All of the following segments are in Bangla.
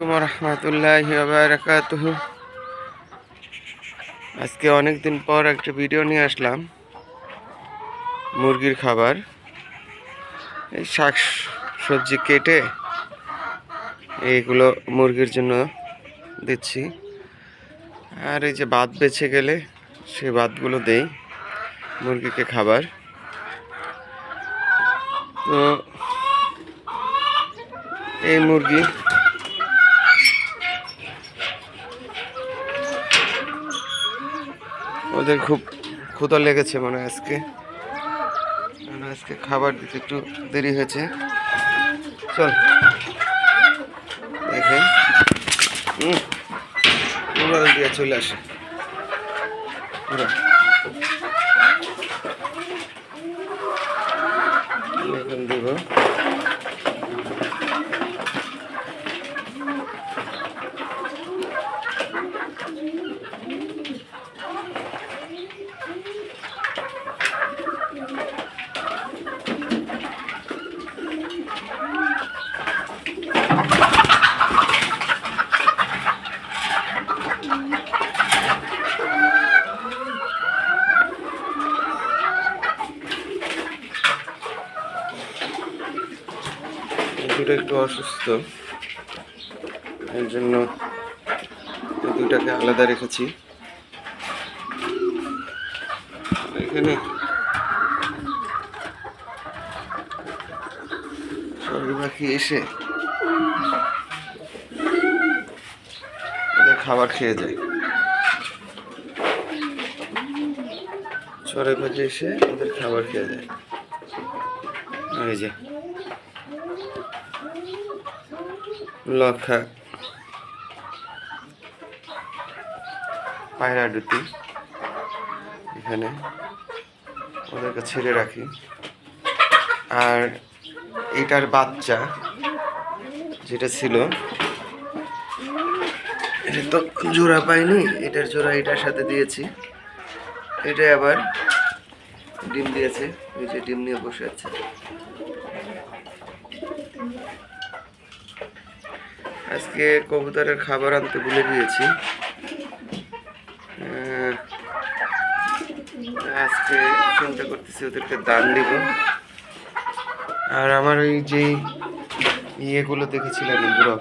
রহমতুল্লাহ বারাকাতুহ। আজকে অনেক দিন পর একটা ভিডিও নিয়ে আসলাম, মুরগির খাবার। এই শাক সবজি কেটে এইগুলো মুরগির জন্য দিচ্ছি। আর এই যে ভাত বেছে গেলে সেই ভাতগুলো দেই মুরগিকে খাবার। তো এই মুরগি ওদের খুব ক্ষুধা লেগেছে মনে আজকে। আজকে খাবার দিতে একটু দেরি হয়েছে। চল। দেখেন। দিয়ে চলে আসে। এখন দিব। দুটো একটু অসুস্থ। এর জন্য দুটাকে আলাদা রেখেছি। এখানে পাখি এসে ওদের খাবার খেয়ে যায়। চড়াই পাখি এসে ওদের খাবার খেয়ে যায়। এই যে লক্ষা। পায়রা দুটি। এখানে ওদেরকে ছেড়ে রাখি। আর এটার বাচ্চা যেটা ছিল, এটা তো জোড়া পাইনি, এটার জোড়া এটার সাথে দিয়েছি। এটা আবার ডিম দিয়েছে যে ডিম নিয়ে বসে আছে। আজকে কবুতরের খাবার আনতে ভুলে গিয়েছি। আজকে চিন্তা করতেছি ওদেরকে দান দিব। আর আমার ওই যে ইয়েগুলো বুড়ো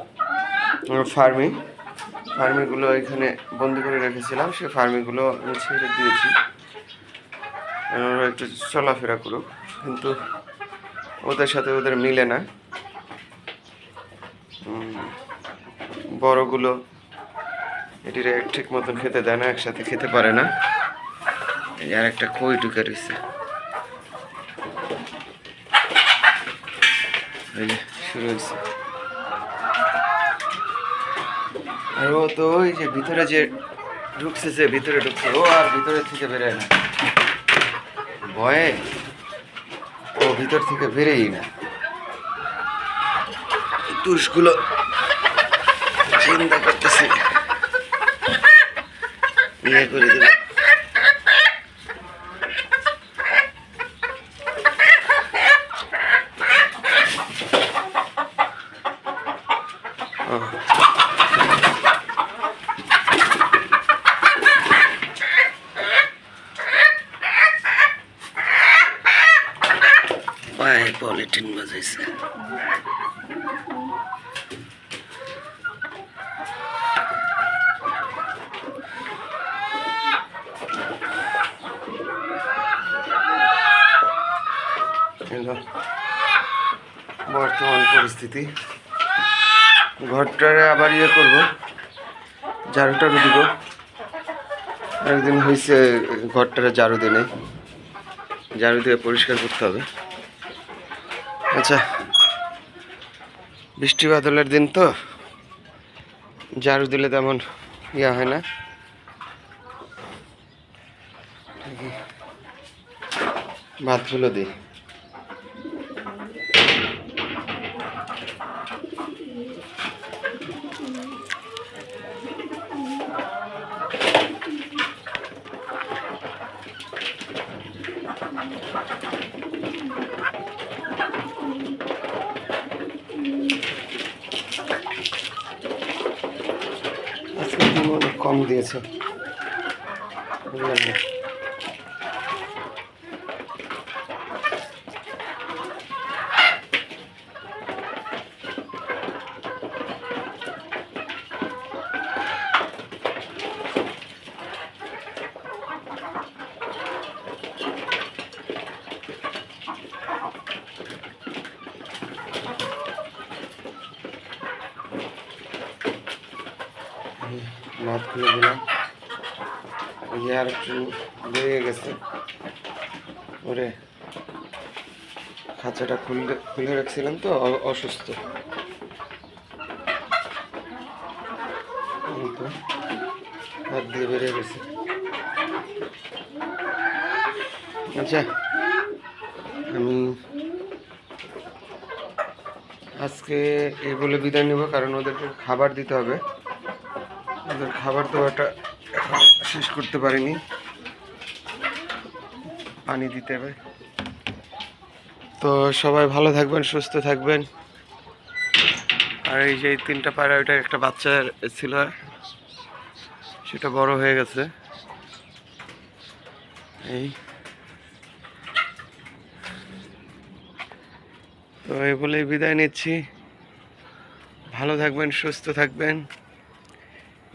আমার ফার্মিং, ফার্মিংগুলো এখানে বন্দি করে রেখেছিলাম, সেই ফার্মিংগুলো আমি ছেড়ে দিয়েছি। ওরা একটু চলাফেরা করুক, কিন্তু ওদের সাথে ওদের মিলে না। বড়গুলো এটির এক ঠিক মতন খেতে দেয় না, একসাথে খেতে পারে না। আর একটা কই ঢুকে রয়েছে। শুরু হয়েছে। আর ও তো ওই যে ভিতরে যে ঢুকছে যে ভিতরে ঢুকছে। ও আর ভিতরে থেকে বেরোয় না। ভয়ে ও ভিতর থেকে বেরোই না। তুষগুলো চিন্তা করতেছি। ইয়ে করে ও। পায়ে পলিটিন বাজাইছে। হলো বর্তমান পরিস্থিতি। ঘরটারে আবার ইয়ে করব। ঝাড়ু টাড়ু দিব। একদিন হয়েছে ঘরটারে ঝাড়ু দিয়ে নেই। ঝাড়ু দিয়ে পরিষ্কার করতে হবে। আচ্ছা বৃষ্টি বাদলের দিন তো। ঝাড়ু দিলে তেমন ইয়া হয় না। ভাতগুলো দিই। কম দিয়েছে। নাথ খুলে দিলাম। এই যে আর একটু বেরিয়ে গেছে। ওরে, খাঁচাটা খুলে খুলে রাখছিলাম তো অসুস্থ। হাত দিয়ে বেরিয়ে গেছে। আচ্ছা আমি আজকে এই বলে বিদায় নেব, কারণ ওদেরকে খাবার দিতে হবে। ওদের খাবার এখন শেষ করতে পারিনি। পানি দিতে হবে। তো সবাই ভালো থাকবেন, সুস্থ থাকবেন। আর এই যে তিনটা পায়রা, ওইটা একটা বাচ্চা ছিল। সেটা বড় হয়ে গেছে। এই। তো এই বলেই বিদায় নিচ্ছি। ভালো থাকবেন, সুস্থ থাকবেন।